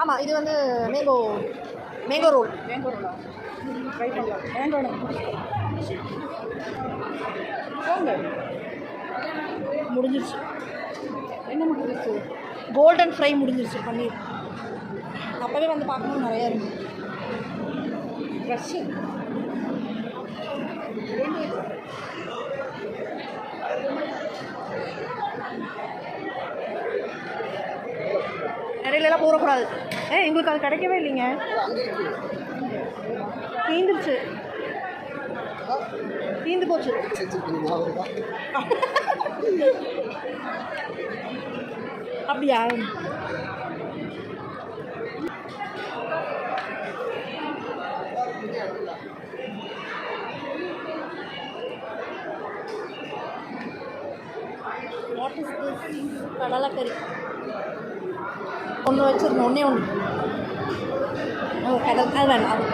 ஆமாம் இது வந்து மேங்கோ மேங்கோ ரோல் மேங்கோ ரோலா ட்ரை பண்ணலாம். மேங்கோ போங்க. முடிஞ்சிருச்சு. என்ன முடிஞ்சிருச்சு? கோல்டன் ஃப்ரை முடிஞ்சிருச்சு பன்னீர். அப்போவே வந்து பார்க்கணும் நிறையா இருக்கு. ப்ரஷ்ஷு இடையிலலாம் போடக்கூடாது ஏ எங்களுக்கு அது கிடைக்கவே இல்லைங்க. தீந்துருச்சு. தீந்து போச்சு. அப்படியா? வாட் இஸ் திஸ் கடலைக்கறி ഒന്ന് വെച്ച് നുണയുണ്ട് അത് വേണം അത്